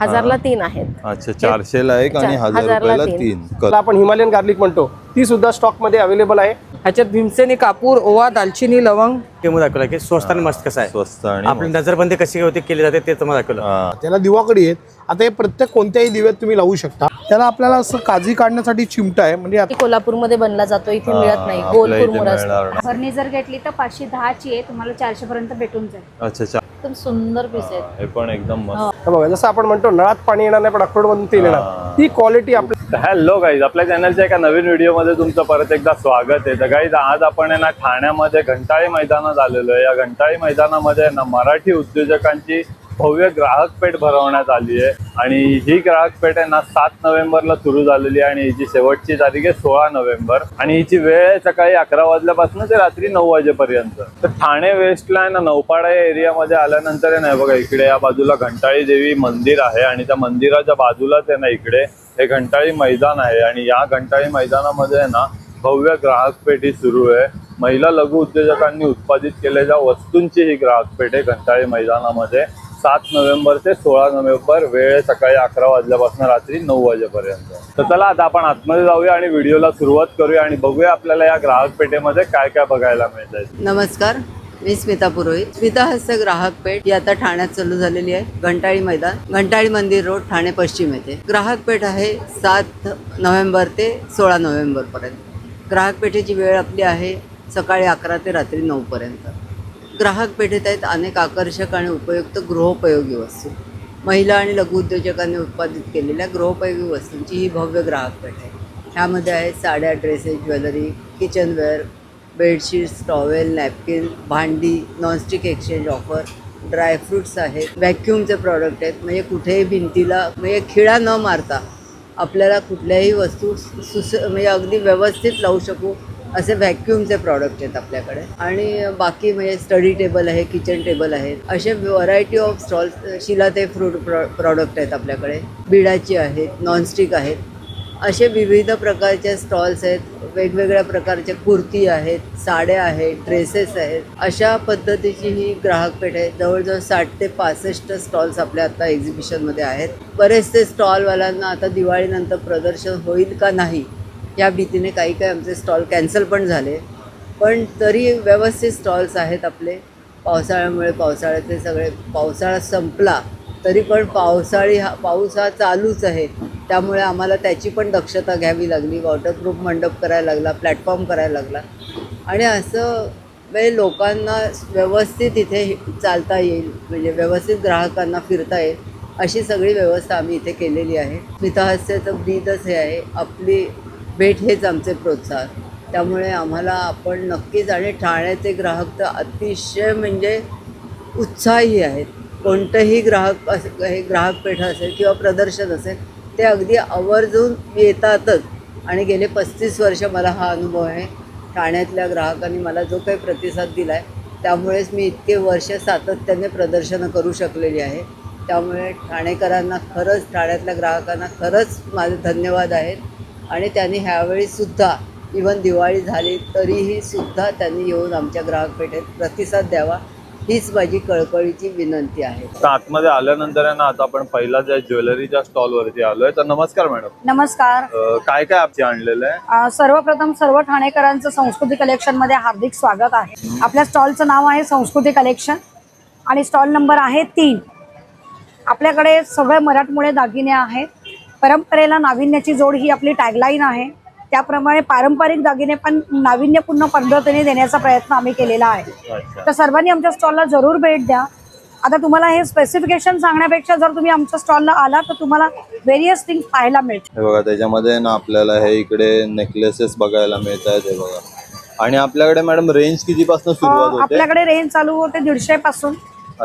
हजारला तीन आहेत. अच्छा चारशेला एक आणि चार- हजार हजारला रुपयाला तीन. तीन. त्याला आपण हिमालयन गार्लिक म्हणतो. ती सुद्धा स्टॉकमध्ये अवेलेबल आहे. ह्याच्यात भीमसेनी कापूर ओवा दालचिनी लवंग. डेमो दाखवला की स्वस्त आणि मस्त कसं आहे. स्वस्त आणि आपली नजरबंदी कशी होते केली जाते ते तुम्हाला दाखवलं. हा. त्याला दिवाकडी आहेत. आता हे प्रत्येक कोणत्याही दिव्यात तुम्ही लावू शकता. त्याला आपल्याला असं काजी काढण्यासाठी चिमटा आहे म्हणजे आता ती कोल्हापूरमध्ये बनला जातो इथे मिळत नाही. आपल्या गोल इथे कुरमुरा असतो. मिळणार नाही. फर्नी जर घेतली तर पाचशे दहाची आहे तुम्हाला चारशे पर्यंत भेटून जाईल. अच्छा अच्छा. एकदम सुंदर पीस आहेत हे पण एकदम मस्त. हे. बघा जसं आपण म्हणतो नळात पाणी येणार नाही पण अक्रोडमधून तेल येणार. ती क्वालिटी आपल्या हॅलो गाईज आपल्या चॅनलच्या एका नवीन व्हिडिओमध्ये तुमचं परत एकदा स्वागत आहे. तर गाईज आज आपण आहे ना ठाण्यामध्ये घंटाळी मैदानात आलेलो आहे. या घंटाळी मैदानामध्ये आहे ना मराठी उद्योजकांची भव्य ग्राहक पेठ भरवण्यात आली आहे. आणि ही ग्राहक पेठ आहे ना सात नोव्हेंबरला सुरू झालेली आहे आणि हिची शेवटची तारीख आहे सोळा नोव्हेंबर. आणि हिची वेळ आहे सकाळी अकरा वाजल्यापासून ते रात्री नऊ वाजेपर्यंत. तर ठाणे वेस्टला आहे ना नौपाडा या एरियामध्ये आल्यानंतर आहे ना बघा इकडे या बाजूला घंटाळी देवी मंदिर आहे आणि त्या मंदिराच्या बाजूलाच आहे ना इकडे हे घंटाळी मैदान आहे. आणि या घंटाळी मैदानामध्ये आहे ना भव्य ग्राहकपेठी सुरू आहे. महिला लघु उद्योजकांनी उत्पादित केलेल्या वस्तूंची ही ग्राहक पेठ आहे घंटाळी मैदानामध्ये. सात नोव्हेंबर ते सोळा नोव्हेंबर वेळ सकाळी अकरा वाजल्यापासून रात्री नऊ वाजेपर्यंत. तर चला आता आपण आतमध्ये जाऊया आणि व्हिडिओला सुरुवात करूया आणि बघूया आपल्याला या ग्राहक पेठेमध्ये काय काय बघायला मिळत आहे नमस्कार मी स्मिता पुरोहित. स्मिता हस्य ग्राहक पेठ ही आता ठाण्यात चालू झालेली आहे घंटाळी मैदान घंटाळी मंदिर रोड ठाणे पश्चिम येथे. ग्राहक पेठ आहे सात नोव्हेंबर ते सोळा नोव्हेंबरपर्यंत ग्राहक पेठेची वेळ आपली आहे सकाळी अकरा ते रात्री नऊपर्यंत ग्राहक पेठेत आहेत अनेक आकर्षक आणि उपयुक्त गृहोपयोगी वस्तू. महिला आणि लघुउद्योजकांनी उत्पादित केलेल्या गृहोपयोगी वस्तूंची ही भव्य ग्राहक पेठ आहे. ह्यामध्ये आहेत साड्या dresses jewellery kitchenware bedsheets towel napkin भांडी nonstick exchange offer dry fruits आहेत. व्हॅक्यूमचे प्रॉडक्ट आहेत. म्हणजे कुठेही भिंतीला म्हणजे खिळा न मारता आपल्याला कुठल्याही वस्तू सुस म्हणजे अगदी व्यवस्थित लावू शकू. असे व्हॅक्यूमचे प्रॉडक्ट आहेत आपल्याकडे. आणि बाकी म्हणजे स्टडी टेबल आहे किचन टेबल आहेत असे व्हरायटी ऑफ स्टॉल्स शिला ते फ्रूट प्रॉ प्रॉडक्ट आहेत आपल्याकडे. बिडाची आहेत नॉनस्टिक आहेत. असे विविध प्रकारचे स्टॉल्स आहेत. वेगवेगळ्या प्रकारच्या कुर्ती आहेत साड्या आहेत ड्रेसेस आहेत. अशा पद्धतीची ही ग्राहक पेठ आहे. जवळजवळ साठ ते पासष्ट स्टॉल्स आपल्या आता एक्झिबिशनमध्ये आहेत. बरेचसे स्टॉलवाल्यांना आता दिवाळीनंतर प्रदर्शन होईल का नाही या भीतीने काही काही आमचे स्टॉल कॅन्सल पण झाले. पण तरी व्यवस्थित स्टॉल्स आहेत आपले. पावसाळ्यामुळे पावसाळ्याचे सगळे पावसाळा संपला तरी पण पावसाळी हा पाऊस हा चालूच आहे. त्यामुळे आम्हाला त्याची पण दक्षता घ्यावी लागली. वॉटरप्रूफ मंडप करायला लागला प्लॅटफॉर्म करायला लागला. आणि असं म्हणजे लोकांना व्यवस्थित इथे चालता येईल म्हणजे व्यवस्थित ग्राहकांना फिरता येईल अशी सगळी व्यवस्था आम्ही इथे केलेली आहे. स्मिताहास्याचं ब्रीदच हे आहे. आपली भेट हेच आमचे प्रोत्साहन. त्यामुळे आम्हाला आपण नक्कीच आणि ठाण्याचे ग्राहक तर अतिशय म्हणजे उत्साही आहेत. कोणतंही ग्राहक अस हे ग्राहक पेठा असेल किंवा प्रदर्शन असेल ते अगदी आवर्जून येतातच. आणि गेले पस्तीस वर्ष मला हा अनुभव आहे. ठाण्यातल्या ग्राहकांनी मला जो काही प्रतिसाद दिला आहे त्यामुळेच मी इतके वर्ष सातत्याने प्रदर्शनं करू शकलेली आहे. त्यामुळे ठाणेकरांना खरंच ठाण्यातल्या ग्राहकांना खरंच माझे धन्यवाद आहेत. आणि त्यांनी ह्यावेळीसुद्धा इवन दिवाळी झाली तरीही सुद्धा त्यांनी येऊन आमच्या ग्राहक पेठेत प्रतिसाद द्यावा हीच माझी कळकळीची विनंती आहे. तर आतमध्ये आल्यानंतर आहे ना आता आपण पहिला ज्या ज्वेलरीच्या स्टॉल वरती आलोय तर नमस्कार मॅडम. नमस्कार. अं, काय काय आपली आणलेलं आहे? अ, सर्वप्रथम सर्व ठाणेकरांचं संस्कृती कलेक्शनमध्ये हार्दिक स्वागत आहे. आपल्या स्टॉलचं नाव आहे संस्कृती कलेक्शन आणि स्टॉल नंबर आहे तीन. आपल्याकडे सगळे मराठमोळे दागिने आहेत. परंपरेला नाविन्याची जोड ही आपली टॅगलाईन आहे. त्याप्रमाणे पारंपरिक दागिने पण नाविन्यपूर्ण पद्धतीने देण्याचा प्रयत्न आम्ही केलेला आहे. तर सर्वांनी आमच्या स्टॉलला जरूर भेट द्या. आता तुम्हाला हे स्पेसिफिकेशन सांगण्यापेक्षा जर तुम्ही आमच्या स्टॉलला आला तर तुम्हाला व्हेरियस थिंग्स पाहायला मिळतील. हे बघा त्याच्यामध्ये ना आपल्याला हे इकडे नेकलेसेस बघायला मिळत आहेत हे बघा. आणि आपल्याकडे मॅडम रेंज कितीपासून सुरुवात अं, होते? आपल्याकडे रेंज चालू होते दीडशे पासून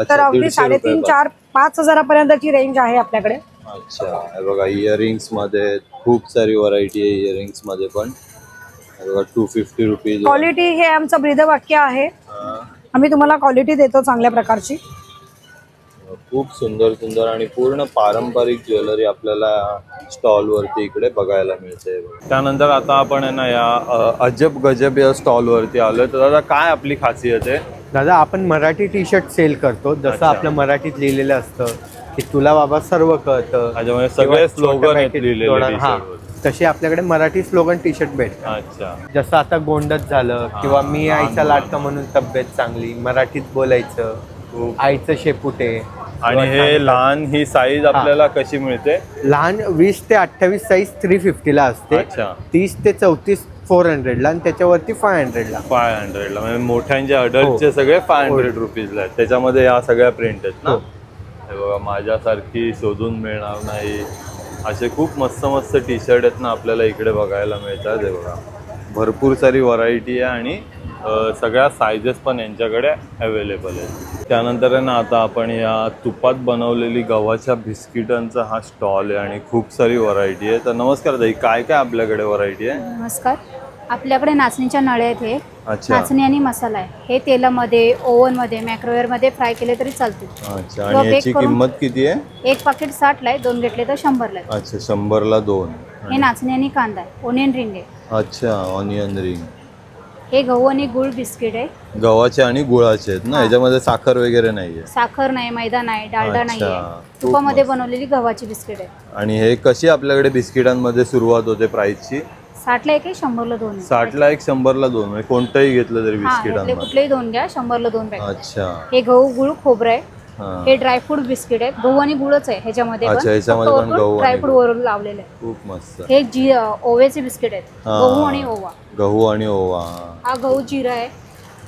तर अगदी 150 साडेतीन चार पाच हजारापर्यंतची रेंज आहे आपल्याकडे. अच्छा. हे बघा इयरिंग्समध्ये खूप सारी व्हरायटी आहे इयरिंग्समध्ये पण. हे बघा टू फिफ्टी रुपीज क्वालिटी हे आमचं ब्रीदवाक्य आहे. आम्ही तुम्हाला क्वालिटी देतो चांगल्या प्रकारची. खूप सुंदर सुंदर आणि पूर्ण पारंपरिक ज्वेलरी आपल्याला स्टॉल वरती इकडे बघायला मिळते. त्यानंतर आता आपण आहे ना या अजब गजब या स्टॉल वरती आलोय. तर दादा काय आपली खासियत आहे? दादा आपण मराठी टी शर्ट सेल करतो. जसं. आपलं मराठीत लिहिलेलं असतं. की तुला बाबा सर्व कळतं. त्याच्यामध्ये सगळे स्लोगन आहेत लिहिलेले हा. तशी आपल्याकडे मराठी स्लोगन टी शर्ट अच्छा. जसं आता गोंडच झालं किंवा मी आईचा लाडका म्हणून तब्येत चांगली मराठीत बोलायचं आईचं शेपुटे. आणि हे लहान ही साईज आपल्याला कशी मिळते? लहान वीस ते अठ्ठावीस साईज थ्री फिफ्टीला असते. अच्छा. तीस ते चौतीस फोर हंड्रेडला आणि त्याच्यावरती फाय हंड्रेडला फाय हंड्रेडला म्हणजे मोठ्यांचे अडल्टचे सगळे फाय हंड्रेड रुपीजला आहेत. त्याच्यामध्ये या सगळ्या प्रिंट आहेत ना? हे. बघा माझ्यासारखी शोधून मिळणार नाही. असे खूप मस्त मस्त टी शर्ट आहेत ना आपल्याला इकडे बघायला मिळतात हे बघा. भरपूर सारी व्हरायटी आहे आणि सगळ्या सायजेस पण यांच्याकडे अवेलेबल आहेत. त्यानंतर आहे ना आता आपण या तुपात बनवलेली गव्हाच्या बिस्किटांचा हा स्टॉल आहे आणि खूप सारी व्हरायटी आहे. तर नमस्कार दाई काय काय आपल्याकडे व्हरायटी आहे? नमस्कार. आपल्याकडे नाचणीच्या नळ्या आहेत हे. अच्छा. नाचणी आणि मसाला आहे. हे तेलामध्ये ओव्हनमध्ये मायक्रोवेअरमध्ये फ्राय केले तरी चालतील. अच्छा किंवा आणि bake याची करून- किंमत किती आहे? एक पाकिट साठला आहे दोन घेतले तर शंभरला आहे. अच्छा शंभरला दोन. हे नाचणी आणि कांदा आहे ओनियन रिंग आहे. अच्छा ऑनियन रिंग हे गहू आणि गुळ बिस्किट आहे. गव्हाचे आणि गुळाचे आहेत ना? हा. याच्यामध्ये साखर वगैरे नाहीये साखर नाही मैदा नाही डालडा नाही तुपामध्ये मस्त. बनवलेली गव्हाची बिस्किट आहे. आणि हे कशी आपल्याकडे बिस्किटांमध्ये सुरुवात होते प्राइसची साठला एक आहे शंभरला दोन आहे. साठला एक शंभरला दोन. म्हणजे कोणतंही घेतलं तरी हा बिस्किटांमध्ये कुठलेही दोन घ्या शंभरला दोन पॅकेट अच्छा. हे गहू गुळ खोबरं आहे. हा. हे ड्रायफ्रूट बिस्किट आहे. गहू आणि गुळच आहे ह्याच्यामध्ये अच्छा, ह्याच्यामध्ये पण गहू आणि ड्रायफ्रूट गुळ. वरून लावलेलं आहे. खूप मस्त. हे जी अ, ओव्याचे बिस्किट आहेत. हा. गहू आणि ओवा. गहू आणि ओवा. हा गहू जिरा आहे.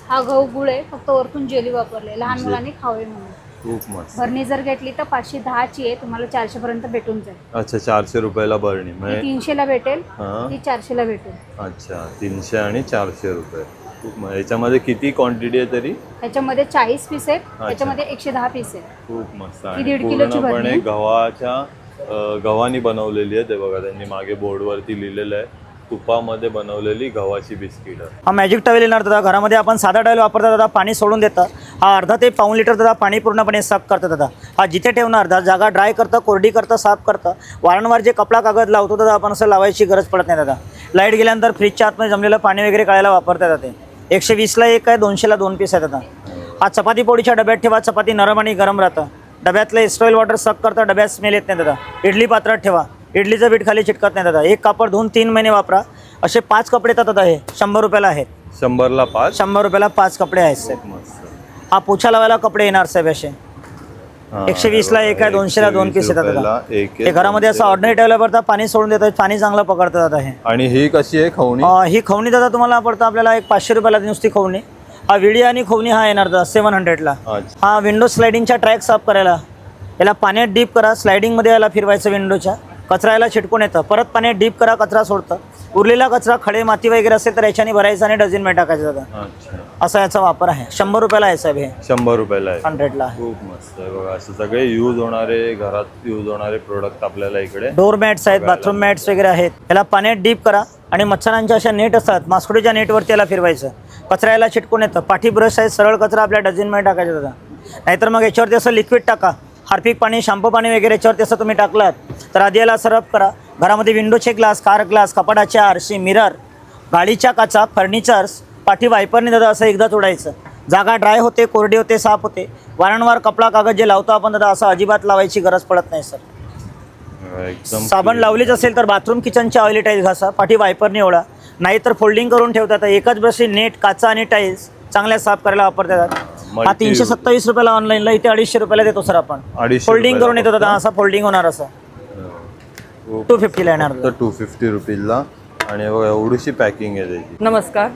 हा गहू गुळ आहे. फक्त वरतून जेली वापरले लहान जे- मुलांनी खावे म्हणून. खूप मस्त. भरणी जर घेतली तर पाचशे दहाची आहे तुम्हाला चारशे पर्यंत भेटून जाईल. अच्छा चारशे रुपयाला बरणी म्हणजे तीनशेला भेटेल हा. ती चारशेला भेटेल. अच्छा तीनशे आणि चारशे रुपये. खूप म- याच्यामध्ये किती क्वांटिटी आहे तरी? ह्याच्यामध्ये चाळीस पीस आहेत त्याच्यामध्ये एकशे दहा पीस आहे खूप मस्त. ही आणि दीड किलोची पूर्णपणे. गव्हाच्या अ, गव्हानी बनवलेली आहे. ते बघा त्यांनी मागे बोर्डवरती लिहिलेलं आहे. तुपामध्ये बनवलेली गव्हाची बिस्किट. हा मॅजिक टॉवेल येणार दादा. घरामध्ये आपण साधा टॉवेल वापरता दादा पाणी सोडून देतं. हा अर्धा ते पाऊन लिटर दादा पाणी पूर्णपणे साफ करतं दादा. हा जिथे ठेवणार दादा जागा ड्राय करतं कोरडी करतं साफ करतं. वारंवार जे कपडा कागद लावतो दादा आपण असं लावायची गरज पडत नाही दादा. लाइट गेल्यानंतर फ्रीजच्या आतमध्ये जमलेलं पाणी वगैरे काढायला वापरता येतात ते. एकशे वीसला एक आहे दोनशेला दोन पीस आहे दादा. हा चपाती पोळीच्या डब्यात ठेवा चपाती नरम आणि गरम राहतं. डब्यातलं एस्ट्रॉईल वॉटर सक करता डब्यात स्मेल येत नाही दादा. इडली पात्रात ठेवा. इडलीचं बीठ खाली चिटकत नाही दादा. एक कापड धुवून तीन महिने वापरा. असे पाच कपडे येतात दादा हे. शंभर रुपयाला आहेत. शंभरला पाच? शंभर रुपयाला पाच कपडे आहेत साहेब. मस्त. हा पोछा लावायला कपडे येणार साहेब असे. हा, एकशे वीसला एक आहे, दोनशेला दोन 120 पीस येतात रुपयाला दादा. एक आहे, हे घरामध्ये असं ऑर्डनरी ठेवल्या पडतं पाणी सोडून देतात पाणी चांगलं पकडतं दादा हे. आणि ही कशी आहे खवणी? अं, ही खवणी दादा तुम्हाला पडतं आपल्याला एक पाचशे रुपयाला नुसती खवणी. हा विडी आणि खवणी हा येणार दादा सेवन हंड्रेडला अच्छा. हा विंडो स्लायडिंगच्या ट्रॅक साफ करायला. याला पाण्यात डीप करा स्लायडिंगमध्ये याला फिरवायचं विंडोच्या कचरा याला चिटकून येतं. परत पाण्यात डीप करा कचरा सोडतं. उरलेला कचरा खडे माती वगैरे असेल तर याच्याने भरायचं आणि डझनमध्ये टाकायचं अच्छा. असा याचा वापर आहे. शंभर रुपयाला आहे साहेब हे. शंभर रुपयाला आहे. हंड्रेडला खूप मस्त आहे बघा असं सगळे यूज होणारे घरात यूज होणारे प्रोडक्ट आपल्याला इकडे. डोर मॅट्स आहेत बाथरूम मॅट्स वगैरे आहेत. याला पाण्यात डीप करा आणि मच्छरांच्या अशा नेट असतात मास्कुडीच्या नेटवरती याला फिरवायचं. कचरा याला चिटकून येतं. पाठी ब्रश आहे सरळ कचरा आपल्या डझनमध्ये टाकायचा दादा. नाहीतर मग याच्यावरती असं लिक्विड टाका. हार्पिक पाणी शॅम्पू पाणी वगैरे याच्यावरती असं तुम्ही टाकलात तर आधी याला सरप करा. घरामध्ये विंडोचे ग्लास कार ग्लास कपाटाचे आरशी मिरर गाडीच्या काचा फर्निचर्स पाठी वायपरने दादा असं एकदा तोडायचं जागा ड्राय होते कोरडी होते साफ होते. वारंवार कपडा कागद जे लावतो आपण दादा असं अजिबात लावायची गरज पडत नाही सर. साबण लावलीच असेल तर बाथरूम किचनचे ऑइली टाईल्स घासा पाठी वायपरने ओढा. नाहीतर फोल्डिंग करून ठेवतात एकाच ब्रशे नेट काचा आणि टाईल्स चांगल्या साफ करायला वापरतात. हा तीनशे सत्तावीस रुपयाला ऑनलाईनला इथे अडीचशे रुपयाला देतो सर आपण. अडीचशे फोल्डिंग करून येतो दादा? असा फोल्डिंग होणार असं टू फिफ्टीला येणार फक्त टू फिफ्टी रुपीजला. आणि बघा एवढीशी पॅकिंग आहे त्याची. नमस्कार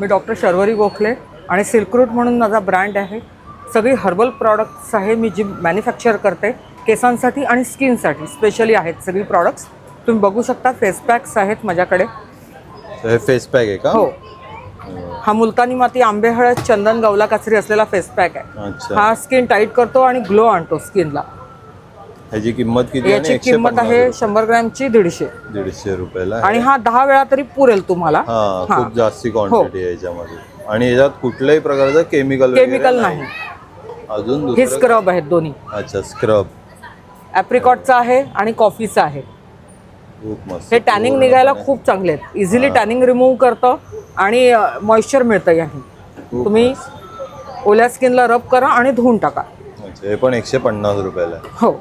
मी डॉक्टर शर्वरी गोखले आणि सिल्क रूट म्हणून माझा ब्रँड आहे. सगळी हर्बल प्रॉडक्ट्स आहे मी जी मॅन्युफॅक्चर करते. केसांसाठी आणि स्किनसाठी स्पेशली आहेत सगळी प्रॉडक्ट्स तुम्ही बघू शकता फेस पॅक्स आहेत माझ्याकडे. तर हे फेस पॅक आहे का? हो. हा मुलतानी माती आंबे हळद चंदन गवला काचरी असलेला फेस पॅक आहे. हा स्किन टाईट करतो आणि ग्लो आणतो स्किनला ह्याची किंमत किती याची किंमत आहे. शंभर ग्रॅमची दीडशे. दीडशे रुपयाला. आणि हा दहा वेळा तरी पुरेल तुम्हाला. हा हा. खूप जास्ती क्वांटिटी आहे याच्यामध्ये. आणि याच्यात कुठल्याही प्रकारचं केमिकल केमिकल नाही. अजून हे स्क्रब आहेत दोन्ही. अच्छा स्क्रब ॲप्रिकॉटचं आहे आणि कॉफीचं आहे. हे टॅनिंग निघायला खूप चांगले आहेत. इझिली टॅनिंग रिमूव्ह करतं आणि मॉइश्चर मिळतं याने तुम्ही ओल्या स्किनला रब करा आणि धुवून टाका. हे पण एकशे पन्नास रुपयाला हो.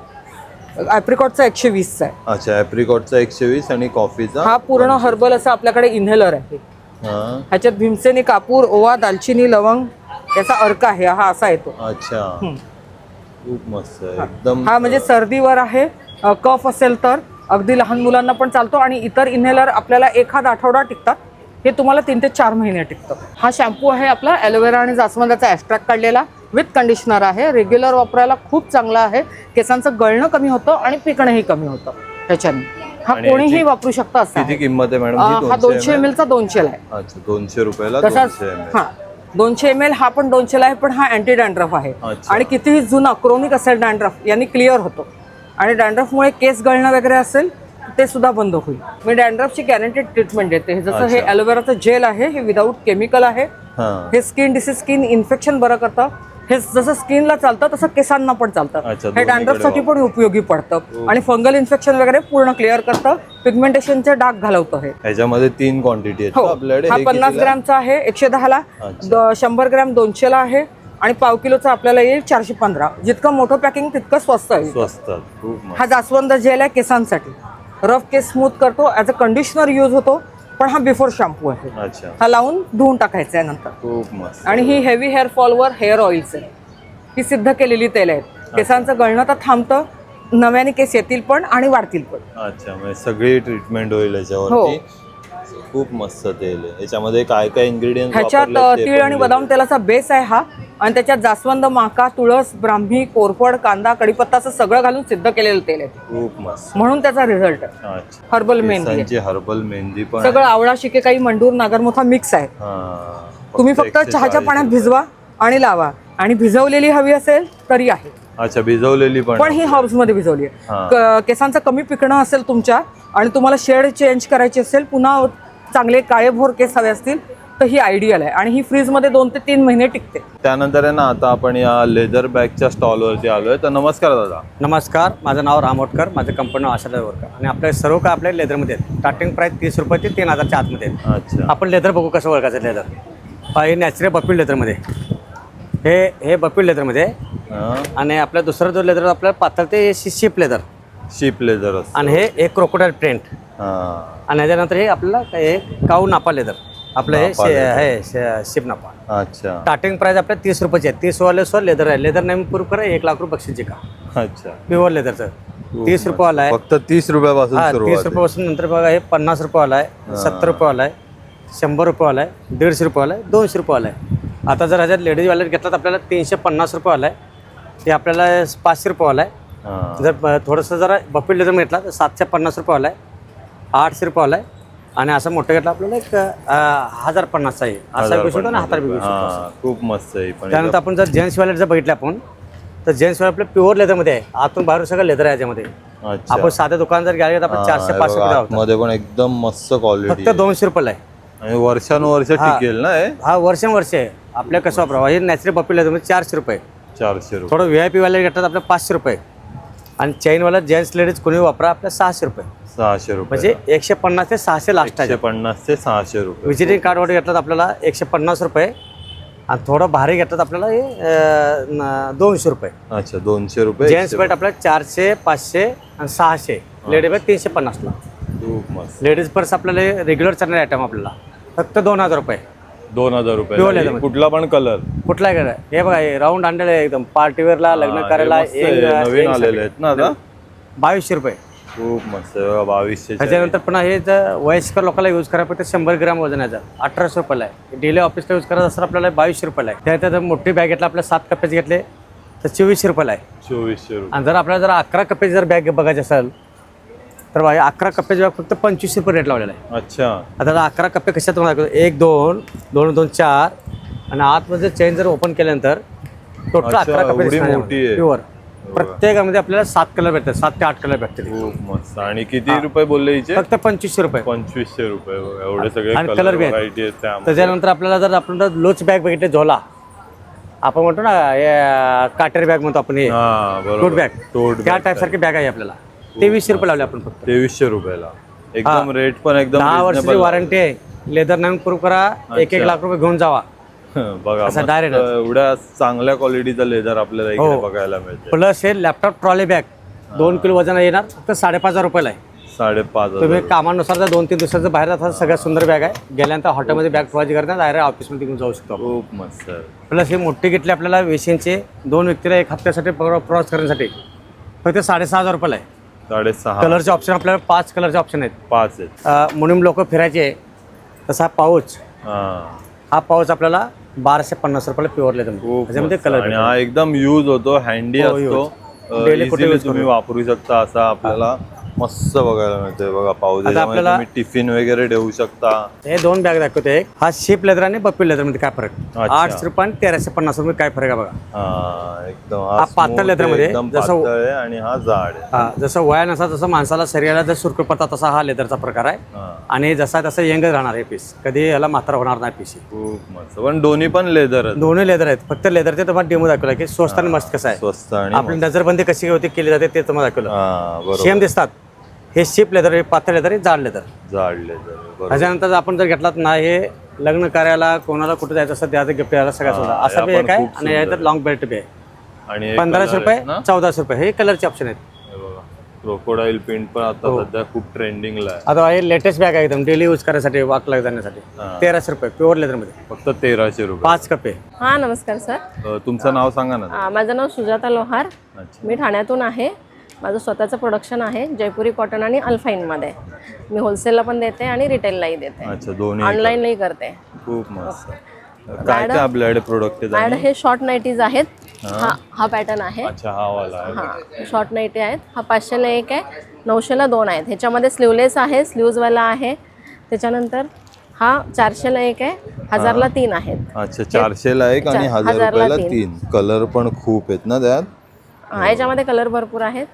ॲप्रिकॉटचा एकशे वीसचा आहे. अच्छा ॲप्रिकॉटचा एकशे वीस आणि कॉफीचा हा पूर्ण हर्बल असं आपल्याकडे इन्हेलर आहे. हा. ह्याच्यात भीमसेनी कापूर ओवा दालचिनी लवंग याचा अर्क आहे. हा असा येतो. अच्छा. खूप मस्त आहे. एकदम हा म्हणजे सर्दीवर आहे कफ असेल तर अगदी लहान मुलांना पण चालतो आणि इतर इन्हेलर आपल्याला एखाद आठवडा टिकतात. हे तुम्हाला तीन ते चार महिने टिकतं. हा शॅम्पू आहे आपला ॲलोवेरा आणि जास्वंदाचा ॲस्ट्रॅक्ट काढलेला विथ कंडिशनर आहे. रेग्युलर वापरायला खूप चांगला आहे. केसांचं गळणं कमी होतं आणि पिकणंही कमी होतं. त्याच्याने हा कोणीही वापरू शकतं असं. किंमत आहे मॅडम? ही दोनशे एम? एलचा दोनशेला आहे. दोनशे रुपयाला तसाच हा दोनशे एम एल हा पण दोनशेला आहे पण हा अँटी डॅन्ड्रफ आहे. आणि कितीही जुना क्रोनिक असेल डॅन्ड्रफ यांनी क्लिअर होतो. आणि डॅन्ड्रफमुळे केस गळणं वगैरे असेल ते सुद्धा बंद होईल. मी डॅन्ड्रफची गॅरंटेड ट्रीटमेंट देते. जसं हे अच्छा. ॲलोवेराचं जेल आहे हे विदाऊट केमिकल आहे. हा. हे स्किन डिसीज स्किन इन्फेक्शन बरं करतं. हे जसं स्किनला चालतं तसं केसांना पण चालतं. हे डॅन्ड्रफसाठी पण उपयोगी पडतं. आणि फंगल इन्फेक्शन वगैरे पूर्ण क्लिअर करतं. पिगमेंटेशनचे डाग घालवतं हे. ह्याच्यामध्ये तीन क्वांटिटी हो. हा हे पन्नास? ग्रॅमचा आहे एकशे दहाला. शंभर ग्रॅम दोनशेला आहे. आणि पाव किलोचा आपल्याला येईल चारशे पंधरा. जितकं मोठं पॅकिंग तितकं स्वस्त आहे. खूप मस्त. हा जास्वंद जेल आहे केसांसाठी. रफ केस स्मूथ करतो ॲज अ कंडिशनर यूज होतो पण हा बिफोर शॅम्पू आहे. अच्छा. हा लावून धुवून टाकायचा आहे नंतर. खूप मस्त. आणि ही हेवी हेअर फॉलवर हेअर ऑइल्स आहे. ही सिद्ध केलेली तेल आहेत. केसांचं गळणं तर थांबतं नव्याने केस येतील पण आणि वाढतील पण. अच्छा म्हणजे सगळी ट्रीटमेंट होईल याच्यावरती. खूप मस्त तेल आहे. याच्यामध्ये काय काय इन्ग्रेडियंट ह्याच्यात तीळ आणि बदाम तेलाचा बेस आहे हा. आणि त्याच्यात जास्वंद माका तुळस ब्राह्मी कोरफड कांदा कडीपत्ता असं सगळं घालून सिद्ध केलेलं तेल आहे खूप मस्त. म्हणून त्याचा रिझल्ट हर्बल मेहंदी आहे. हर्बल मेहंदी पण सगळं आवळा शिके काही मंडूर नागरमोथा मिक्स आहे. तुम्ही फक्त 140 चहाच्या पाण्यात. भिजवा आणि लावा. आणि भिजवलेली हवी असेल तरी आहे. अच्छा भिजवलेली पण पण ही हर्ब्समध्ये भिजवली आहे. हा. क- केसांचं कमी पिकणं असेल तुमच्या आणि तुम्हाला शेड चेंज करायची असेल पुन्हा चांगले काळेभोर केस हवे असतील तर ही आयडियल आहे. आणि ही फ्रीजमध्ये दोन ते तीन महिने टिकते. त्यानंतर आहे ना आता आपण या लेदर बॅगच्या स्टॉलवरती आलोय. तर नमस्कार दादा. नमस्कार माझं नाव रामोटकर माझं कंपनी नाव आशादा वर्कर आणि आपल्या सर्व काय आपल्या लेदरमध्ये आहेत? स्टार्टिंग प्राईस तीस रुपये ते तीन हजारच्या आतमध्ये आहेत. अच्छा. आपण लेदर बघू कसं ओळखायचं लेदर हा हे नॅचरल बपील लेदरमध्ये हे हे बपील लेदरमध्ये आहे. आणि आपला दुसरा जो लेदर आपला पातळ ते शिप लेदर शिप लेदर आणि हे एक क्रोकोडाईल प्रिंट आणि त्याच्यानंतर हे आपल्याला काय हे काऊ नापा लेदर. आपलं हे शे-. हे शे- शिप नापा. अच्छा. स्टार्टिंग प्राईस आपल्या तीस रुपयाची आहे. तीस वाले सो लेदर आहे. लेदर नेम प्रूफ करा एक लाख रुपये बक्षीस का अच्छा. प्युअर लेदरचं तीस रुपयाला आहे. फक्त तीस रुपयापासून हा तीस. रुपयापासून नंतर बघा हे पन्नास रुपयावाला आहे सत्तर रुपयावाला आहे शंभर रुपयावाला आहे दीडशे रुपयावाला आहे दोनशे रुपयावाला आहे. आता जर ह्याच्यात लेडीज वॅलेट घेतला तर आपल्याला तीनशे पन्नास रुपयावाला आहे. ते आपल्याला पाचशे रुपयावाला आहे. हा. जर ब- थोडंसं जरा बफेट लेदर घेतला तर सातशे पन्नास रुपयावाला आहे. आठशे रुपयावाला आहे. आणि असं मोठं घेतलं आपल्याला एक अं, हजार पन्नासचा आहे. असा हजार विकू शकतो आणि विकू रुपये. शकतो हा, खूप मस्त आहे. पण त्यानंतर आपण जर जेंट्स वॅलेट जर बघितलं आपण तर जेंट्स वॅलेट आपलं प्युअर लेदरमध्ये आहे. आतून बाहेरून सगळं लेदर आहे याच्यामध्ये. अच्छा. आपण साधं दुकान जर गेले तर आपण चारशे पाचशे रुपये आतमध्ये पण एकदम मस्त क्वालिटी फक्त दोनशे रुपयाला आहे. आणि वर्षानुवर्ष. टिकेल ना हे? हा वर्षानुवर्ष आहे. आपल्या कसं वापरावं? हे नॅचरल पपी लेदर म्हणजे चारशे रुपये चारशे रुपये. थोडं व्ही आय पीवाले घेतात आपल्या पाचशे रुपये आणि चैनवाला जेंट्स लेडीज कोणी वापरा आपल्या सहाशे रुपये सहाशे रुपये. म्हणजे एकशे पन्नास ते सहाशे लास्ट एकशे आहे. पन्नास ते सहाशे रुपये. व्हिजिटिंग कार्ड वगैरे घेतलं तर आपल्याला एकशे पन्नास रुपये. आणि थोडं भारी घेतलं तर आपल्याला हे अं, न- दोनशे रुपये. अच्छा दोनशे रुपये जेंट्स एकशे बेट आपल्याला चारशे पाचशे आणि सहाशे. लेडीज बेट तीनशे पन्नासला खूप मस्त. लेडीज पर्स आपल्याला रेग्युलर चालणारे आयटम आपल्याला. फक्त दोन हजार रुपये. दोन हजार रुपये. कुठला पण कलर कुठला आहे हे बघा हे राऊंड आणलेलं आहे एकदम. पार्टीवेअरला लग्न करायला एक- नवीन एक आलेले आहेत ना आता? बावीसशे रुपये. खूप मस्त बावीसशे त्याच्यानंतर पुन्हा हे जर वयस्कर लोकांना यूज करायला फक्त शंभर ग्राम वजनाचा. अठराशे रुपयाला आहे. डेली ऑफिसला यूज करायचं असं आपल्याला बावीसशे रुपयाला आहे. त्यानंतर मोठी बॅग घेतला आपल्या सात कप्प्याचे घेतले तर चोवीसशे रुपयाला आहे. चोवीसशे रुपये. आणि जर आपल्याला जर अकरा कप्प्याची जर बॅग बघायची असेल तर बघा अकरा कप्प्याची बॅग फक्त पंचवीसशे रुपये रेट लावलेला आहे. अच्छा. आता अकरा कप्पे कशात तुम्हाला? एक दोन दोन दोन चार. आणि आतमध्ये चेन जर ओपन केल्यानंतर टोटल अकरा आहे. प्युअर प्रत्येकामध्ये आपल्याला सात कलर भेटतात सात ते आठ कलर भेटतात. खूप मस्त. आणि किती रुपये बोलले हिचे? फक्त पंचवीसशे रुपये. पंचवीसशे रुपये बघा, एवढे सगळे आणि कलर color बी आहेत. व्हरायटी आहेत त्यामध्ये त्याच्यानंतर आपल्याला जर आपण जर लोच बॅग बघितले झोला. आपण म्हणतो ना हे काटेरी बॅग म्हणतो आपण हे. हा टोट बरोबर बॅग टोट त्या टाईप सारखी. बॅग आहे आपल्याला. तेवीसशे रुपये लावले आपण फक्त. तेवीसशे रुपयाला. एकदम. रेट पण एकदम दहा वर्षाची reasonable वॉरंटी आहे. लेदर नवीन प्रूफ करा एक एक. लाख रुपये घेऊन जावा. बघा असं मस्त direct. एवढ्या चांगल्या क्वालिटीचा लेदर आपल्याला इकडे हो. बघायला मिळते. प्लस हे लॅपटॉप ट्रॉली बॅग दोन किलो वजन येणार. फक्त साडेपाच हजार रुपयाला आहे. साडेपाच तुम्ही हजार कामानुसार जर दोन तीन दिवसाचं बाहेर जातात सगळ्यात सुंदर बॅग आहे. गेल्यानंतर हॉटेलमध्ये बॅग ठेवायची करतात डायरेक्ट ऑफिसमध्ये घेऊन जाऊ शकतो. खूप मस्त. प्लस हे मोठी घेतली आपल्याला वेशींचे दोन व्यक्तीला एक हप्त्यासाठी प्र- प्रवास करण्यासाठी. फक्त साडेसहा हजार रुपयाला आहे. साडेसहा. कलरचे ऑप्शन आपल्याला पाच कलरचे ऑप्शन आहेत. पाच आहेत. अं, म्हणून लोक फिरायचे. तसा पाऊच. हा. हा पाऊच आपल्याला बाराशे पन्नास रुपयाला प्युअर लेदर खूप त्याच्यामध्ये मस्त. कलर आणि हा एकदम यूज होतो हँडी हो, असतो use. Daily कुठे use तुम्ही करू. वापरू शकता असा आपल्याला मस्त बघायला मिळतोय बघा पाऊस आता आपल्याला- तुम्ही टिफिन वगैरे ठेवू शकता. हे दोन बॅग दाखवते एक. हा शिप लेदर आणि बप्पी लेदरमध्ये काय फरक? अच्छा. आठशे रुपये आणि तेराशे पन्नास रुपये काय फरक आहे बघा? हा एकदम हा पातळ smooth आहे, leather मध्ये, एकदम जसं- पातळ आहे आणि हा जाड आहे. हा, जसं वयानुसार तसं माणसाला शरीराला जर सुरकुत पडतात तसा हा लेदरचा प्रकार आहे. हा. आणि जसा तसं यंगच राहणार आहे पीस कधी याला मात्र होणार नाही पीस खूप मस्त. पण दोन्ही पण लेदर दोन्ही लेदर आहेत. फक्त लेदरचे तुम्हाला डेमो दाखवला की स्वस्त आणि मस्त कसं आहे. स्वस्त आणि आपली नजरबंदी कशी होती केली जाते ते तुम्हाला दाखवलं. हा सेम दिसतात. हे शिप लेदर हे पातळ लेदर हे जाड लेदर जाड लेदर बरोबर त्याच्यानंतर आपण जर घेतलात ना हे लग्न कार्याला कोणाला कुठे जायचं असं द्यायचं गिफ्ट द्यायला सगळ्यात हा, असा हे बी एक आहे खूप आणि याच्यात सुंदर. लॉंग बेल्ट बी आहे. आणि हे पंधराशे color रुपये आहेत ना? चौदाशे रुपये हे कलरचे ऑप्शन आहेत. हे बघा क्रोकोडाईल प्रिंट पण आता हो. सध्या खूप ट्रेंडिंगला आहे. आता हे लेटेस्ट बॅग आहे एकदम डेली यूज करायसाठी वाकला जाण्यासाठी. तेराशे रुपये प्युअर लेदरमध्ये फक्त तेराशे रुपये. पाच कप. हा नमस्कार सर. अ, तुमचं नाव सांगा ना. माझं नाव सुजाता लोहार. अच्छा. मी ठाण्यातून आहे. माझं स्वतःचं प्रोडक्शन आहे जयपुरी कॉटन आणि अल्फाईनमध्ये मी होलसेलला पण देते आणि रिटेललाही देते. अच्छा दोन्ही करते. खूप मस्त. काय काय आपल्याकडे प्रोडक्ट आहेत मॅडम आणि? हे शॉर्ट नाईटीज आहेत. हा. हा पॅटर्न आहे. अच्छा हा वाला आहे. हा शॉर्ट नाईटी आहेत. हा पाचशेला एक आहे नऊशेला दोन आहेत. ह्याच्यामध्ये स्लीवलेस आहे स्लीव्जवाला आहे. त्याच्यानंतर हा चारशेला एक आहे हजारला तीन आहेत. अच्छा चारशेला एक आणि चार- हजार हजारला रुपयाला तीन. तीन. कलर पण खूप आहेत ना त्यात? हा याच्यामध्ये कलर भरपूर आहेत.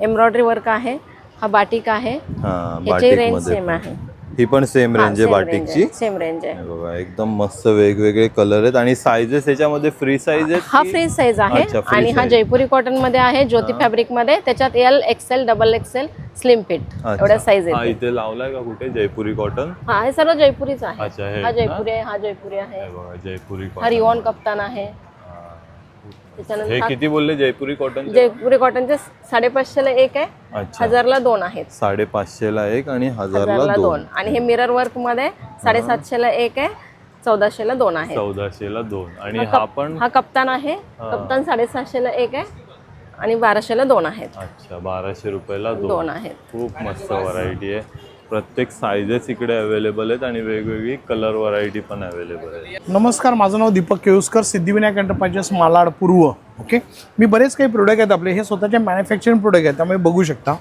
एम्ब्रॉयडरी वर्क आहे हा बाटिक आहे हा ह्याची रेंज सेम आहे. ही पण सेम रेंज आहे बाटिकची सेम रेंज आहे बघा एकदम मस्त वेगवेगळे कलर आहेत आणि साईजेस याच्यामध्ये फ्री साईज आहेत हा फ्री साईज आहे आणि हा. जयपुरी कॉटनमध्ये आहे ज्योती फॅब्रिकमध्ये. त्याच्यात L XL double XL slim fit. एवढ्या साईज हा आहेत इथे लावलाय का कुठे? जयपुरी कॉटन हा हे सर्व जयपुरीच आहे. हे? जयपुरी आहे हा जयपुरी आहे. जयपुरी हा रिवॉन कप्तान आहे. हे त्याच्यानंतर किती बोलले? जयपुरी कॉटन जयपुरी कॉटनचे साडेपाचशेला एक आहे. अच्छा. हजारला दोन आहेत. साडेपाचशेला एक आणि हजारला हजारला दोन. दोन. आणि हे मिरर वर्कमध्ये साडेसातशेला एक आहे चौदाशेला दोन आहे चौदाशेला दोन. आणि हा हा कप- पण हा कप्तान आहे. कप्तान साडेसातशेला एक आहे आणि बाराशेला दोन आहेत. अच्छा बाराशे रुपयाला दोन. दोन आहेत. खूप मस्त व्हरायटी आहे. प्रत्येक सायझेस इकडे अवेलेबल आहेत आणि वेगवेगळी कलर व्हरायटी पण अवेलेबल आहे नमस्कार माझं नाव दीपक केळुसकर सिद्धिविनायक एंटरप्राइजेस मालाड पूर्व. ओके मी बरेच काही प्रोडक्ट आहेत आपले. हे स्वतःचे मॅन्युफॅक्चरिंग प्रोडक्ट आहेत त्यामुळे बघू शकता.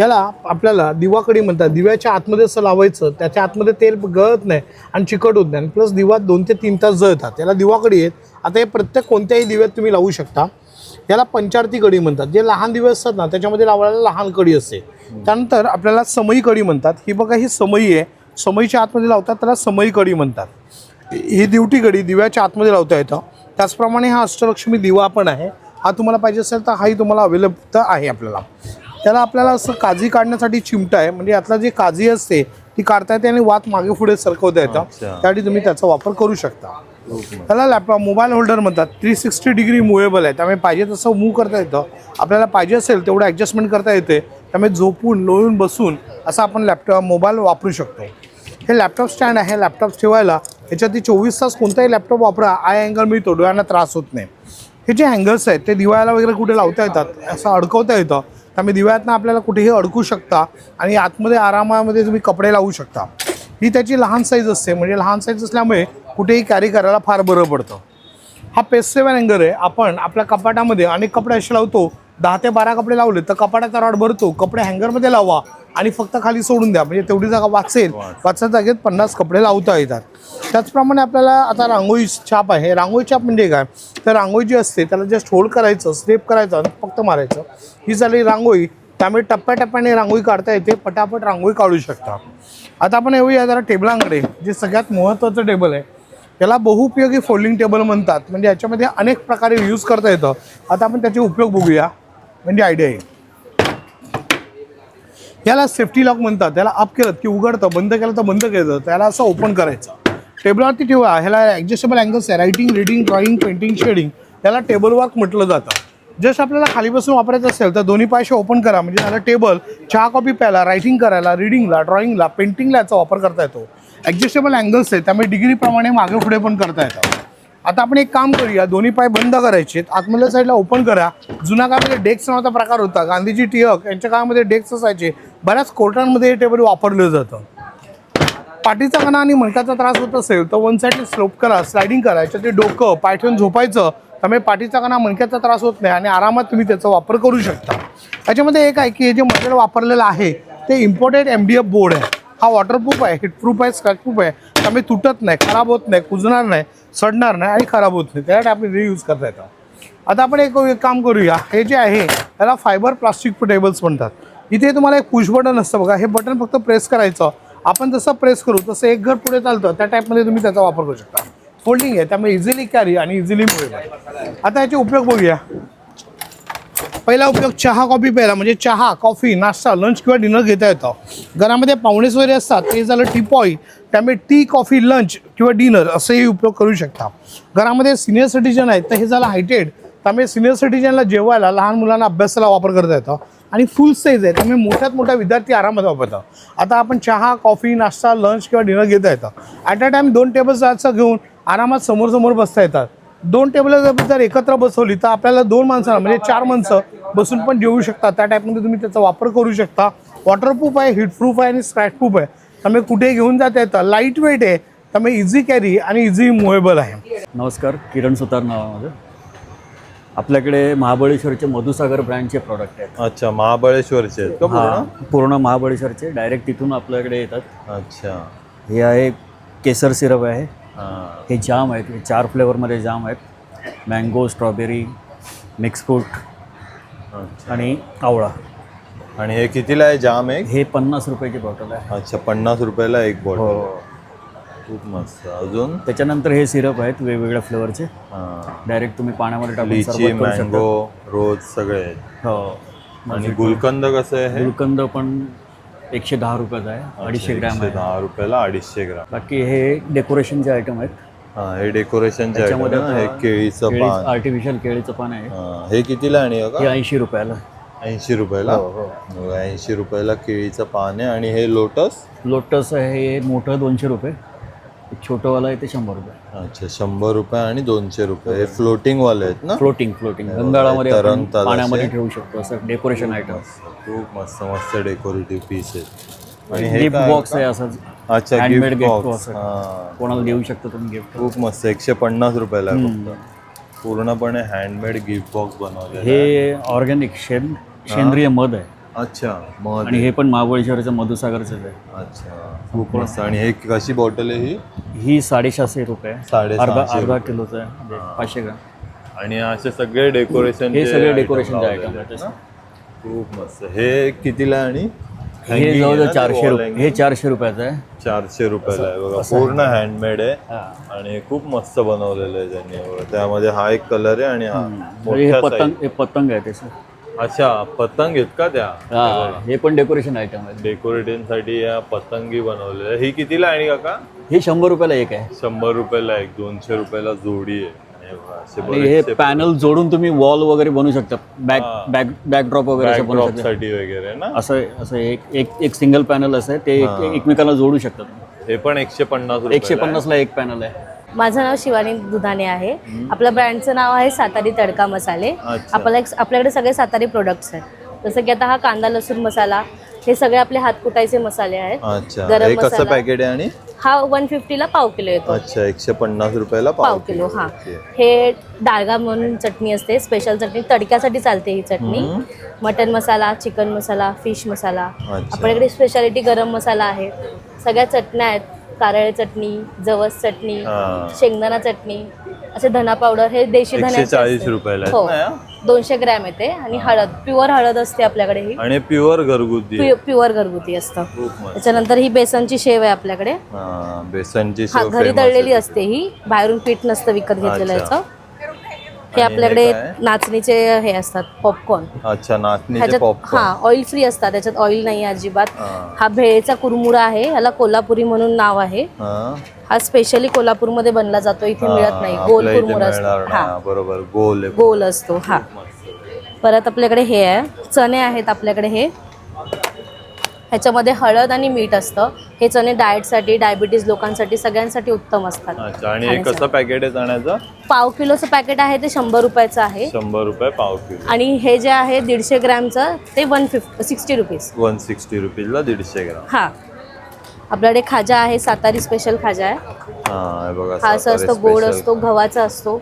याला आपल्याला दिवाकडी म्हणतात. दिव्याच्या आतमध्ये असं लावायचं त्याच्या आतमध्ये तेल गळत नाही आणि चिकट होत नाही. आणि प्लस दिवा दोन ते तीन तास जळतात. याला दिवाकडी आहेत. आता हे प्रत्येक कोणत्याही दिव्यात तुम्ही लावू शकता. याला पंचारती कडी म्हणतात. जे लहान दिवे असतात ना त्याच्यामध्ये लावायला लहान कडी असते. त्यानंतर आपल्याला समई कडी म्हणतात. ही बघा ही समई आहे. समईच्या आतमध्ये लावतात त्याला समई कडी म्हणतात. ही दिवटी कडी दिव्याच्या आतमध्ये लावता येतं. त्याचप्रमाणे हा अष्टलक्ष्मी दिवा पण आहे. हा तुम्हाला पाहिजे असेल तर हाही तुम्हाला अवेलेबल आहे आपल्याला. त्याला आपल्याला असं काजी काढण्यासाठी चिमटा आहे. म्हणजे यातला जी काजी असते ती काढता येते आणि वात मागे पुढे सरकवता येतं. त्यासाठी तुम्ही त्याचा वापर करू शकता. त्याला लॅपटॉप मोबाईल होल्डर म्हणतात. थ्री सिक्स्टी डिग्री मुवेबल आहे. त्यामुळे पाहिजे तसं मूव करता येतं. आपल्याला पाहिजे असेल तेवढं ॲडजस्टमेंट करता येते. त्यामुळे झोपून लोळून बसून असं आपण लॅपटॉप मोबाईल वापरू शकतो. हे लॅपटॉप स्टँड आहे. लॅपटॉप ठेवायला याच्यात चोवीस तास कोणताही लॅपटॉप वापरा. आय अँगल मिळतो. डोळ्यांना त्रास होत नाही. हे जे हँगर्स आहेत ते दिवाळ्याला वगैरे कुठे लावता येतात असं अडकवता येतं. त्यामुळे दिव्यातनं आपल्याला कुठेही अडकू शकता आणि आतमध्ये आरामामध्ये तुम्ही कपडे लावू शकता. ही त्याची लहान साईज असते. म्हणजे लहान साईज असल्यामुळे कुठेही कॅरी करायला फार बरं पडतं. हा पेस्ट सेवन हँगर आहे. आपण आपल्या कपाटामध्ये अनेक कपडे असे लावतो दहा ते बारा कपडे लावले तर कपाटाचा रॉड भरतो कपडे हँगरमध्ये लावा आणि फक्त खाली सोडून द्या. म्हणजे तेवढी जागा वाचेल. वाचच्या जागेत पन्नास कपडे लावता येतात. त्याचप्रमाणे आपल्याला आता रांगोळी छाप आहे. रांगोळी छाप म्हणजे काय? तर रांगोळी जी असते त्याला जस्ट होल्ड करायचं स्टेप करायचं आणि फक्त मारायचं. ही झाली रांगोळी. त्यामुळे टप्प्याटप्प्याने रांगोळी काढता येते. पटापट रांगोळी काढू शकता. आता आपण येऊया जरा टेबलांकडे जे सगळ्यात महत्त्वाचं टेबल आहे. याला बहुउपयोगी फोल्डिंग टेबल म्हणतात. म्हणजे याच्यामध्ये अनेक प्रकारे यूज करता येतं. आता आपण त्याचे उपयोग बघूया. म्हणजे आयडिया येईल याला सेफ्टी लॉक म्हणतात. त्याला अप केलं की उघडतं बंद केलं तर बंद केलं. त्याला असं ओपन करायचं. टेबलवरती ठेवा. ह्याला ॲडजस्टेबल अँगल्स आहे. Writing reading drawing painting shading याला टेबल वर्क म्हटलं जातं. जस्ट आपल्याला खाली बसून वापरायचं असेल तर दोन्ही पायशे ओपन करा. म्हणजे झालं टेबल चहा कॉपी प्यायला रायटिंग करायला रिडिंगला ड्रॉइंगला पेंटिंगला याचा वापर करता येतो. ॲडजस्टेबल अँगल्स आहेत त्यामुळे डिग्रीप्रमाणे मागे पुढे पण करता येतं आता आपण एक काम करूया दोन्ही पाय बंद करायचे आतमधल्या साईडला ओपन करा. जुन्या काळामध्ये डेक्स नावाचा प्रकार होता. गांधीजी टिळक यांच्या काळामध्ये डेक्स असायचे. बऱ्याच कोर्टांमध्ये हे टेबल वापरलं जातं. पाठीचा कणा आणि मणकाचा त्रास होत असेल तर वन साईडने स्लोप करा स्लायडिंग करा. याच्यात ते डोकं पाय ठेवून झोपायचं. त्यामुळे पाठीचा कणा मणक्याचा त्रास होत नाही आणि आरामात तुम्ही त्याचा वापर करू शकता. त्याच्यामध्ये एक आहे की हे जे मटेरियल वापरलेलं आहे ते imported M D F board आहे. हा वॉटरप्रूफ आहे हिटप्रूफ आहे स्क्रॅचप्रूफ आहे. त्यामुळे तुटत नाही खराब होत नाही कुजणार नाही सडणार नाही आणि खराब होत नाही. त्यासाठी आपण रियूज करता येतं. आता आपण एक एक काम करूया. हे जे आहे त्याला फायबर प्लास्टिक टेबल्स म्हणतात. इथे तुम्हाला एक पुश बटन असतं बघा. हे बटन फक्त प्रेस करायचं. आपण जसं प्रेस करू तसं एक घर पुढे चालतं. त्या टाईपमध्ये तुम्ही त्याचा वापर करू शकता. फोल्डिंग आहे. त्यामुळे इझिली कॅरी आणि इझिली मुळे आता याचे उपयोग बघूया. पहिला उपयोग चहा कॉफी प्यायला. म्हणजे चहा कॉफी नाश्ता लंच किंवा डिनर घेता येतं. घरामध्ये पाहुणेच वगैरे असतात ते झालं टी पॉई त्यामुळे टी कॉफी लंच किंवा डिनर असेही उपयोग करू शकता. घरामध्ये सिनियर सिटीजन आहेत तर हे झालं हायटेड त्यामुळे सिनियर सिटीजनला जेवायला लहान मुलांना अभ्यासाला वापर करता येतं. आणि फुल साईज आहे त्यामुळे मोठ्यात मोठा विद्यार्थी आरामात वापरतात. आता आपण चहा कॉफी नाश्ता लंच किंवा डिनर घेता येतं. ॲट अ टाईम दोन टेबल्स जायचं घेऊन आरामात समोर समोर बसता येतात. दोन टेबल जर जर एकत्र बसवली तर आपल्याला दोन माणसांना म्हणजे चार माणसं बसून पण जेवू शकता. त्या टाईपमध्ये तुम्ही त्याचा वापर करू शकता. वॉटरप्रूफ आहे हिटप्रूफ आहे आणि स्क्रॅचप्रूफ आहे. त्यामुळे कुठे घेऊन जाता येतं? लाइट वेट आहे. त्यामुळे इझी कॅरी आणि इझी मुवेबल आहे. नमस्कार किरण सुतार नाव आहे माझं आपल्याकडे महाबळेश्वरचे मधुसागर ब्रँडचे प्रॉडक्ट आहेत. अच्छा महाबळेश्वरचे. हा पूर्ण? महाबळेश्वरचे. डायरेक्ट तिथून आपल्याकडे येतात. अच्छा. हे आहे केसर सिरप आहे. हां. हे जाम आहेत. हे चार फ्लेवरमध्ये जाम आहेत. मँगो स्ट्रॉबेरी मिक्स फ्रूट आणि आवळा. आणि हे कितीला आहे? जाम एक? हे पन्नास रुपयाची बॉटल आहे. अच्छा पन्नास रुपयाला एक हो. बॉटल खूप मस्त. अजून? त्याच्यानंतर हे सिरप आहेत वेगवेगळ्या फ्लेवरचे. हां. डायरेक्ट तुम्ही पाण्यामध्ये टाकून मँगो रोज सगळे. आहेत हो. आणि गुलकंद कसं आहे हे? गुलकंद पण एकशे दहा रुपयाचा आहे अडीचशे ग्रॅम आहे. दहा रुपयाला अडीचशे ग्राम. बाकी हे डेकोरेशनचे आयटम आहेत हा हे डेकोरेशनचे त्याच्यामध्ये आयटम हे केळीचं पान. आर्टिफिशियल केळीचं पान आहे. हा, हे कितीला आणि हे ऐंशी रुपयाला. ऐंशी रुपयाला? हो, ऐंशी रुपयाला केळीचं पान आहे आणि हे लोटस लोटस आहे हे मोठं दोनशे रुपये. छोटंवालं आहे ते शंभर रुपये. अच्छा शंभर रुपये आणि दोनशे रुपये. हे फ्लोटिंग वाले आहेत ना? फ्लोटिंग फ्लोटिंग गंगाळामध्ये आपण तरंगतात पाण्यामध्ये असे. ठेवू शकतो असं डेकोरेशन आयटम खूप मस्त मस्त डेकोरेटिव्ह पीस आहेत. आणि हे गिफ्ट काय? बॉक्स? आहे असं. अच्छा handmade gift gift box box हा. कोणाला देऊ शकता तुम्ही गिफ्ट खूप मस्त एकशे पन्नास रुपयाला आहे फक्त. पूर्णपणे हँडमेड गिफ्ट बॉक्स बनवले हे ऑर्गॅनिक शेन सेंद्रिय मध आहे. अच्छा मग आणि हे पण महाबळेश्वरचं मधुसागरचं आहे. अच्छा खूप मस्त. आणि हे कशी बॉटल आहे ही? ही साडेसहाशे रुपये. आहे. साडेसहाशे अर्धा अर्धा. किलोचं आहे म्हणजे पाचशे ग्राम. आणि असे सगळे डेकोरेशन हे सगळे डेकोरेशनचे आयटम खूप मस्त. हे कितीला आहे आणि? हे Hanging आहे जवळजवळ ना ते चारशे wall रुपये hanging? हे चारशे रुपयाचं आहे. चारशे रुपयाला आहे बघा. पूर्ण हँडमेड आहे. आणि खूप मस्त बनवलेलं आहे त्यांनी. बघा. त्यामध्ये हा एक कलर आहे आणि हा म्हणजे हे मोठ्या पतंग. हे पतंग आहे त्याचं अच्छा पतंग आहेत का त्या हा हे पण डेकोरेशन आयटम आहे. डेकोरेटिव्हसाठी या पतंगी बनवलेल्या ही कितीला आहे आणि काका? हे शंभर रुपयाला एक आहे. शंभर रुपयाला एक दोनशे रुपयाला जोडी आहे. आणि बघा, असे आणि हे बरेचसे पॅनल जोडून तुम्ही वॉल वगैरे बनवू शकता. बॅक हा. बॅक बॅकड्रॉप वगैरे असं बनवू backdrop शकता साठी वगैरे ना? असं असं एक एक एक सिंगल पॅनल असं आहे. ते एक- हा. एकमेकाला जोडू शकता तुम्ही. हे पण एकशे पन्नास रुपये एकशे पन्नासला एक पॅनल आहे. माझं नाव शिवानी दुधाणे आहे. आपल्या ब्रँडचं नाव आहे सातारी तडका मसाले. अच्छा. आपल्या आपल्याकडे सगळे सातारी प्रोडक्ट्स आहेत. जसं की आता हा कांदा लसूण मसाला हे सगळे आपले हात कुटायचे मसाले आहेत. गरम हे कसं मसाला. पॅकेट आहे आणि? हा वन फिफ्टीला पाव किलो येतो. अच्छा एकशे पन्नास रुपयाला पाव किलो हा. हे डाळगा म्हणून चटणी असते स्पेशल चटणी. तडक्यासाठी चालते ही चटणी. Mutton masala chicken masala fish masala. आपल्याकडे स्पेशालिटी गरम मसाला आहे. सगळ्या चटण्या आहेत. कारळे चटणी जवस चटणी हा. शेंगदाणा चटणी असे धना पावडर हे देशी एकशे चाळीस असते. रुपयाला आहेत हो ना या? दोनशे ग्रॅम येते आणि हळद प्युअर हळद असते आपल्याकडे ही आणि प्युअर घरगुती आहे. प्युअर घरगुती असतं खूप मस्त त्याच्यानंतर ही बेसनची शेव आहे आपल्याकडे हा बेसनची हा शेव घरी famous दळलेली. असते ही बाहेरून पीठ नसतं विकत घेतलेलं अच्छा. याचं हे आणि आपल्याकडे काय? नाचणीचे हे असतात पॉपकॉर्न अच्छा नाचणीचे ह्याच्यात पॉपकॉर्न हा ऑइल फ्री असतात त्याच्यात ऑइल नाही अजिबात हा. हा भेळेचा कुरमुरा आहे ह्याला कोल्हापुरी म्हणून नाव आहे हा. हा स्पेशली कोल्हापूरमध्ये बनला जातो इथे मिळत नाही गोल आपल्या इथे कुरमुरा मिळणार असतो नाही. हा बरोबर गोल आहे. गोल असतो हा परत आपल्याकडे हे आहे चणे आहेत आपल्याकडे हे ह्याच्यामध्ये हळद आणि मीठ असतं. हे चणे डाएटसाठी डायबिटीज लोकांसाठी सगळ्यांसाठी उत्तम असतात. अच्छा आणि हे कसं पॅकेट आहे चण्याचं? पाव किलोचं पॅकेट आहे ते शंभर रुपयाचं आहे. शंभर रुपये पाव किलो. आणि हे जे आहे दीडशे ग्रॅमचं ते one fifty sixty rupees one sixty रुपीजला दीडशे ग्राम. हां. आपल्याकडे खाजा आहे सातारी स्पेशल खाजा आहे. हा हे बघा हा असं सातारे असतो गोड special. असतो गव्हाचा असतो.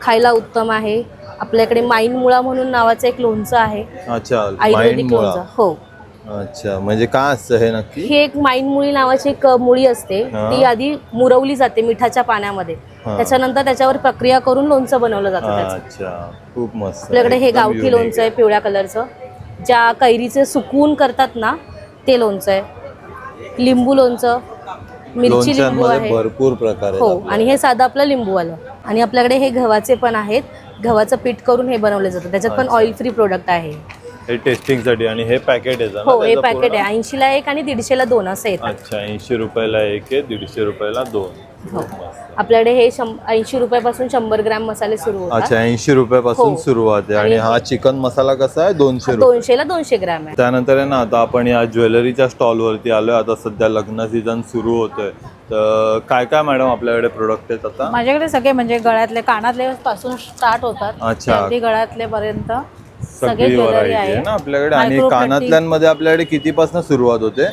खायला उत्तम आहे. आपल्याकडे माईन मुळा म्हणून नावाचं एक लोणचं आहे. अच्छा आयुर्वेदिक माइंड मुळा लोणचं हो. अच्छा म्हणजे काय असतं हे नक्की? ही एक माईन मुळी नावाची एक मुळी असते. हा. ती आधी मुरवली जाते मिठाच्या पाण्यामध्ये. हा. त्याच्यानंतर त्याच्यावर प्रक्रिया करून लोणचं बनवलं जातं त्याचं. अच्छा खूप मस्त. आपल्याकडे हे एकदम गावठी unique लोणचं आहे. पिवळ्या कलरचं. ज्या कैरीचे सुकवून करतात ना ते लोणचं आहे. लिंबू लोणचं मिरची लिंबू लोणच्यांमध्ये आहे. भरपूर प्रकार आहेत हो. आणि हे साधं आपलं लिंबूवालं. आणि आपल्याकडे हे गव्हाचे पण आहेत. गव्हाचं पीठ करून हे बनवले जातं. त्याच्यात पण अच्छा. ऑइल फ्री प्रोडक्ट आहे. हे टेस्टिंगसाठी आणि हे पॅकेट ना हो हे पॅकेट? आहे. ऐंशीला एक आणि दीडशेला दोन असं येतात अच्छा ऐंशी रुपयाला एक आहे दीडशे रुपयाला दोन. हो. आपल्याकडे हे ऐंशी रुपयापासून शंभर ग्रॅम मसाले सुरू होतात. अच्छा ऐंशी रुपयापासून हो. सुरुवात आहे. आणि आणि हा चिकन मसाला कसा आहे? दोनशे रुपये. दोनशेला दोनशे ग्रॅम आहे. त्यानंतर आहे ना आता आपण या ज्वेलरीच्या स्टॉलवरती आलोय. आता सध्या लग्न सीझन सुरू होतोय. तर काय काय मॅडम आपल्याकडे प्रोडक्ट आहेत आता? माझ्याकडे सगळे म्हणजे गळ्यातले कानातले पासून स्टार्ट होतात. अच्छा. ते अगदी गळ्यातले पर्यंत. सगळे व्हरायटी आहे. ना आपल्याकडे. आणि कानातल्यांमध्ये आपल्याकडे कितीपासून सुरुवात होते?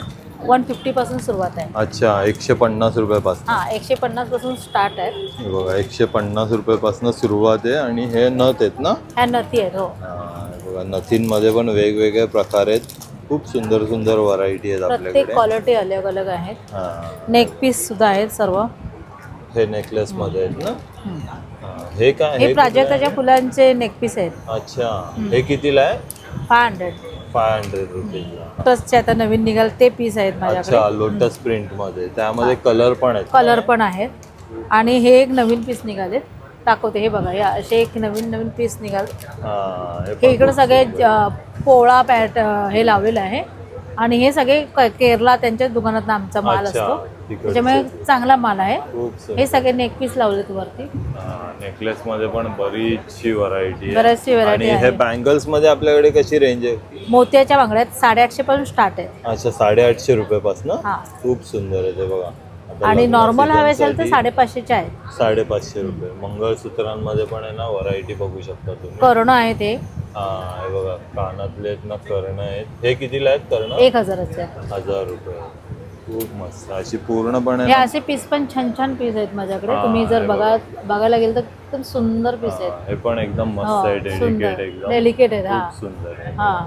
वन फिफ्टी पासून सुरुवात आहे. अच्छा एकशे पन्नास रुपयापासून. हा एकशे पन्नासपासून स्टार्ट आहे. हे बघा एकशे पन्नास रुपयापासून सुरुवात आहे आणि हे नथ आहेत ना? ह्या नथी आहेत हो. बघा नथींमध्ये पण वेगवेगळे प्रकार आहेत. खूप सुंदर सुंदर व्हरायटी आहेत प्रत्येक क्वालिटी अलग अलग आहेत नेक पीस सुद्धा आहेत सर्व. हे नेकलेस मध्ये आहेत ना? हा, काय? हे प्राजक्ताच्या? फुलांचे नेक पीस आहेत. अच्छा. हे कितीला आहे? फाय हंड्रेड फाय हंड्रेड रुपीजला आता नवीन निघाल ते पीस आहेत अच्छा माझ्याकडे लोटस प्रिंटमध्ये. त्यामध्ये कलर पण आहेत. कलर पण आहेत. आणि हे एक नवीन पीस निघालेत. दाखवते हे बघा या असे एक नवीन नवीन पीस निघाल. हा, हे हे इकडे खूप सगळे सुंदर. अ, पोळा पॅट अ, हे लावलेलं आहे. आणि हे सगळे क- केरला त्यांच्या दुकानात आमचा माल अच्छा, असतो. त्याच्यामुळे चांगला माल आहे. हे सगळे नेक पीस लावलेत वरती. नेकलेस मध्ये पण बरीचशी व्हरायटी बरीचशी आणि हे. बँगल्समध्ये आपल्याकडे कशी रेंज आहे? मोत्याच्या बांगड्यात साडेआठशे पासून स्टार्ट आहे. अच्छा साडेआठशे रुपयापासून? हा. खूप सुंदर आहे ते बघा. आणि नॉर्मल हवे असेल तर साडेपाचशेचे आहे साडेपाचशे रुपये. मंगळसूत्रांमध्ये पण आहे ना व्हरायटी बघू शकता तुम्ही. करोना आहे ते. हा हे बघा कानातले आहेत ना कर्ण आहेत. हे कितीला आहेत कर्ण? एक हजाराचे हजार रुपये. खूप मस्त. अशी पूर्णपणे हे असे पीस पण छान छान पीस आहेत माझ्याकडे. हा, तुम्ही जर हे बघा बघायला गेलं तर एकदम सुंदर पीस आहेत. हे पण एकदम मस्त हो, आहे डेलिकेट. एकदम. Delicate आहेत, हा. खूप सुंदर आहे. हा.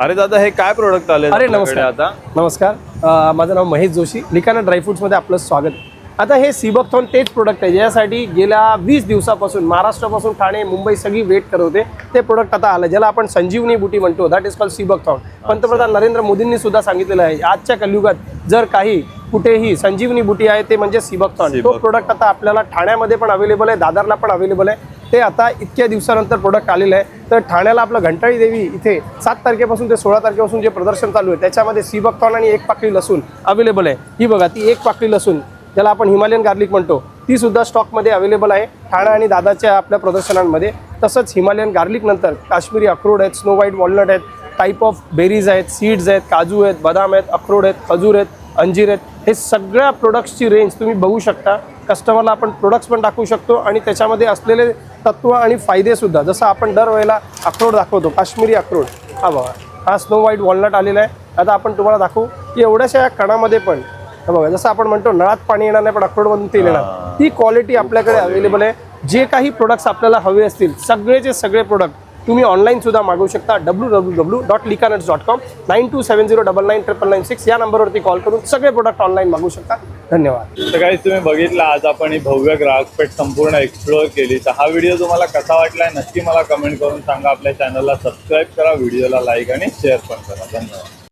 अरे दादा हे काय प्रोडक्ट आले अरे नमस्कार. आता? नमस्कार. अ, माझं नाव महेश जोशी. लिकाना ड्रायफ्रुट्समध्ये आपलं स्वागत. आता हे सिबकथॉन तेच प्रोडक्ट आहे ज्यासाठी गेल्या वीस दिवसापासून महाराष्ट्रापासून ठाणे मुंबई सगळी वेट करत होते. ते प्रोडक्ट आता आलं ज्याला आपण संजीवनी बुटी म्हणतो दॅट इज कॉल सिबकथॉन पंतप्रधान नरेंद्र मोदींनी सुद्धा सांगितलेलं आहे आजच्या कलियुगात जर काही कुठेही संजीवनी बुटी आहे ते म्हणजे सिबकथॉन तो. प्रोडक्ट आता आपल्याला ठाण्यामध्ये पण अवेलेबल आहे दादरला पण अवेलेबल आहे. ते आता इतक्या दिवसानंतर प्रोडक्ट आलेलं आहे. तर ठाण्याला आपलं घंटाळी देवी इथे सात तारखेपासून ते सोळा तारखेपासून जे प्रदर्शन चालू आहे त्याच्यामध्ये सिबकथॉन आणि एक पाकळी लसूण अवेलेबल आहे. ही बघा ती एक पाकळी लसूण. ज्याला आपण हिमालयन गार्लिक म्हणतो. ती सुद्धा स्टॉकमध्ये अवेलेबल आहे. ठाणा आणि दादाच्या आपल्या प्रदर्शनांमध्ये. तसंच हिमालयन गार्लिक नंतर काश्मीरी अक्रोड आहेत स्नो व्हाईट वॉलनट आहेत टाईप ऑफ बेरीज आहेत सीड्स आहेत काजू आहेत बदाम आहेत अक्रोड आहेत खजूर आहेत अंजीर आहेत. हे सगळ्या प्रोडक्ट्सची रेंज तुम्ही बघू शकता. कस्टमरला आपण प्रोडक्ट्स पण दाखवू शकतो आणि त्याच्यामध्ये असलेले तत्व आणि फायदेसुद्धा जसं आपण दरवेळेला अक्रोड दाखवतो काश्मीरी अक्रोड. हा बघा हा स्नो व्हाईट वॉलनट आलेला आहे. आता आपण तुम्हाला दाखवू की एवढ्याशा या कणामध्ये पण हे बघा जसं आपण म्हणतो नळात पाणी येणार नाही पण अक्रोडमधून तेल येणार ती क्वालिटी आपल्याकडे अवेलेबल आहे. जे काही प्रोडक्ट्स आपल्याला हवे असतील सगळेचे सगळे प्रोडक्ट तुम्ही ऑनलाईन सुद्धा मागवू शकता. W W W dot likanuts dot com nine two seven zero double nine triple nine six या नंबरवरती कॉल करून सगळे प्रोडक्ट ऑनलाईन मागवू शकता. धन्यवाद. तर काही तुम्ही बघितला आज आपण ही भव्य ग्राहकपेठ संपूर्ण एक्सप्लोअर केली. तर हा व्हिडिओ तुम्हाला कसा वाटलाय नक्की मला कमेंट करून सांगा. आपल्या चॅनलला सबस्क्राईब करा व्हिडिओला लाईक आणि शेअर पण करा. धन्यवाद.